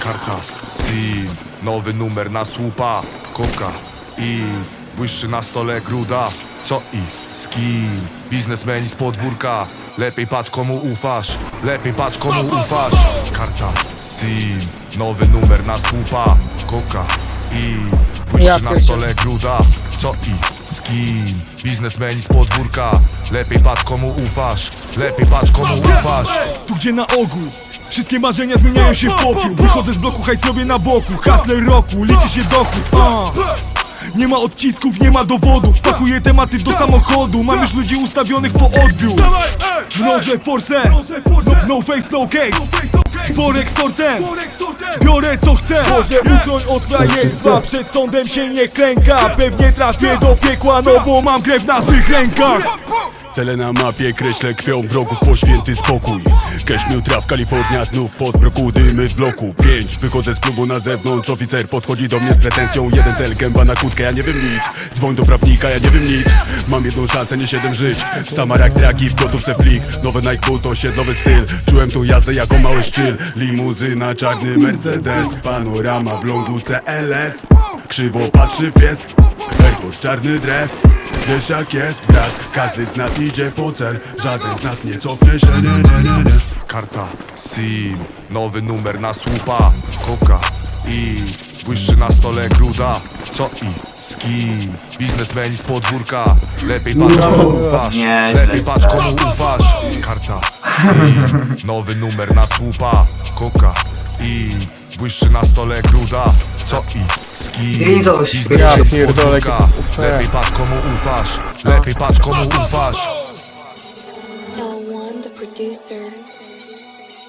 Karta, SIM, nowy numer na słupa. Koka. I błyszczy na stole gruda. Co i z kim? Biznesmeni z podwórka. Lepiej patrz komu ufasz. Lepiej patrz komu ufasz. Karta, SIM, nowy numer na słupa. Koka. I błyszczy na stole gruda. Co i z kim? Biznesmeni z podwórka. Lepiej patrz komu ufasz. Lepiej patrz komu ufasz. Tu gdzie na ogół. Wszystkie marzenia zmieniają się w popiół. Wychodzę z bloku, hajs sobie na boku. Hustler roku, liczy się dochód a. Nie ma odcisków, nie ma dowodów. Pakuję tematy do samochodu. Mam już ludzi ustawionych po odbiór. Mnożę force No, no face, no case. Worek sortem Biorę co chcę. Może uchroń od frajerstwa. Przed sądem się nie klęka. Pewnie trafię do piekła No bo mam krew na swych rękach Cele na mapie kreślę krwią wrogów po święty spokój Cashmew traf, Kalifornia znów pod broku dymy z bloku. Pięć, wychodzę z klubu na zewnątrz Oficer podchodzi do mnie z pretensją. Jeden cel, gęba na kłódkę, ja nie wiem nic. Dzwoń do prawnika, ja nie wiem nic. Mam jedną szansę, nie siedem żyć. Samarak traki w gotówce plik. Nowe Nike Boot, osiedlowy styl. Czułem tu jazdę jako mały szczyl. Limuzyna, czarny Mercedes Panorama w longu CLS Krzywo patrzy pies Airpods, czarny dres Wiesz jak jest, brat? Każdy z nas idzie po cel. Żaden z nas nie cofnie się, nie, nie, nie, nie. Karta, SIM, nowy numer na słupa. Koka i błyszczy na stole gruda. Co i z kim? Biznesmeni z podwórka. Lepiej patrz komu ufasz. Nie, Lepiej patrz komu ufasz. Karta, SIM, nowy numer na słupa. Koka i błyszczy na stole gruda Co i z kim? Z Ja pierdolę, podwórka jakie- Lepiej patrz komu ufasz. Lepiej patrz komu ufasz. L1 the producers.